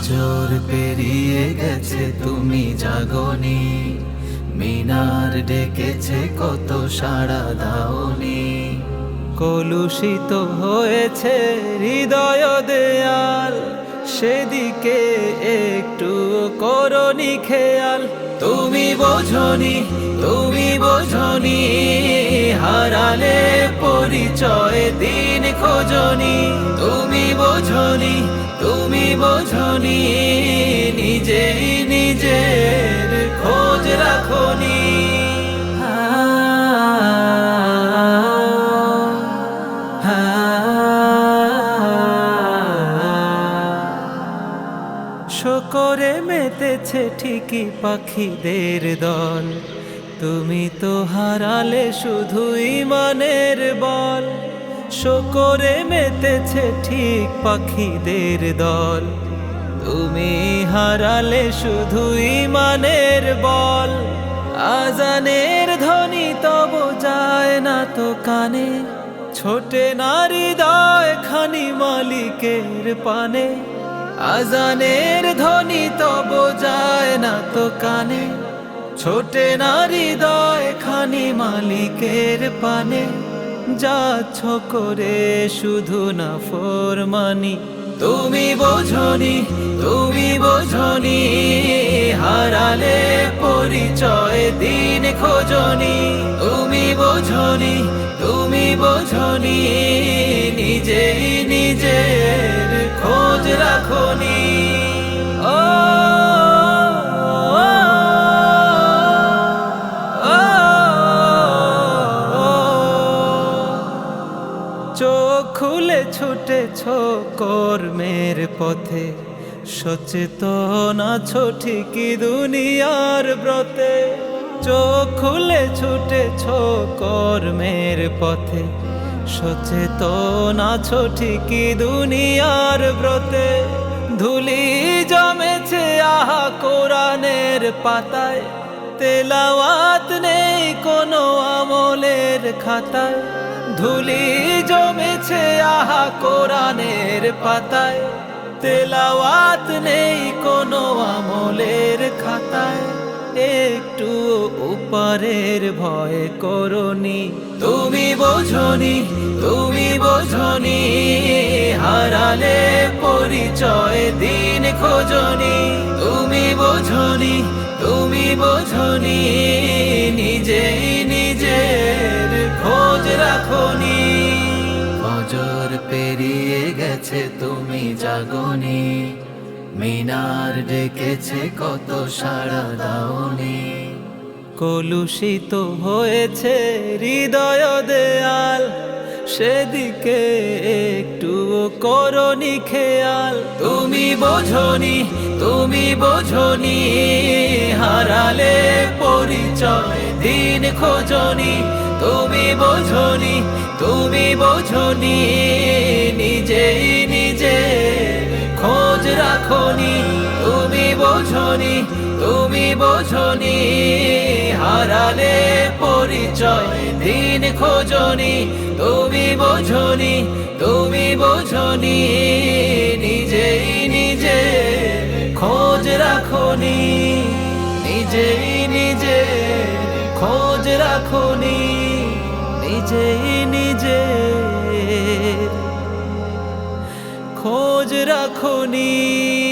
ফজর পেরিয়ে গেছে, তুমি জাগনি। মিনার ডেকেছে, কত সাড়া দাওনি। কলুষিত হয়েছে হৃদয় দেয়াল, সেদিকে একটু করনি খেয়াল। তুমি বোঝনি তুমি বোঝনি, হারালে পরিচয় দিন খোঁজনি, তুমি বোঝনি তুমি বোঝনি নিজেই নিজের খোঁজ রাখনি। শকরে মেতেছে ঠিকই পাখিদের দল। তুমি তো হারালে শুধুই ইমানের বল। শকরে মেতেছে ঠিক পাখিদের দল। তুমি হারালে শুধু ইমানের বল। আজানের ধ্বনি তব যায় না তো কানে। ছোটে নারী দয় খানি মালিকের পানে। আজানের ধ্বনি তব যায় না তো কানে। ছোটে নারী দয় খানি মালিকের পানে। যাচ্ছ করে শুধু না ফরমানি। তুমি বোঝনি তুমি বোঝনি, হারালে পরিচয় দিন খোঁজনি। তুমি বোঝনি তুমি বোঝনি, নিজেই নিজের খোঁজ রাখনি। খুলে ছুটেছ কর্মের পথে। সচেতন আছো ঠিকই দুনিয়ার ব্রতে। চোখ খুলে ছুটেছ কর্মের পথে। সচেতন আছো ঠিকই দুনিয়ার ব্রতে। ধুলি জমেছে আহা কোরআনের পাতায়। তেলাওয়াত নেই কোনো আমলের খাতায়। ধুলি জমেছে আহা কোরআনের পাতায়। তেলাওয়াত নেই কোনো আমলের খাতায়। একটু উপারের ভয় করনি। তুমি বোঝনি তুমি বোঝনি, হারালে পরিচয় দিন খোঁজনি। তুমি বোঝনি তুমি বোঝনি, নিজেই রাখনি। ফজর পেরিয়ে গেছে তুমি জাগনি। মিনার ডেকেছে কত সাড়া দাওনি। কলুষিত হয়েছে হৃদয় দেয়াল। সেদিকে একটু করনি খেয়াল। তুমি বোঝনি তুমি বোঝনি, হারালে পরিচয় দিন খোঁজনি। তুমি বোঝনি তুমি বোঝনি, নিজেই নিজের খোঁজ রাখনি। বোঝনি, তুমি বোঝনি, হারালে পরিচয়, দিন খোঁজনি, তুমি বোঝনি তুমি বোঝনি, নিজেই নিজে খোঁজ রাখনি, নিজেই নিজে খোঁজ রাখনি, নিজেই নিজে খোঁজ রাখনি।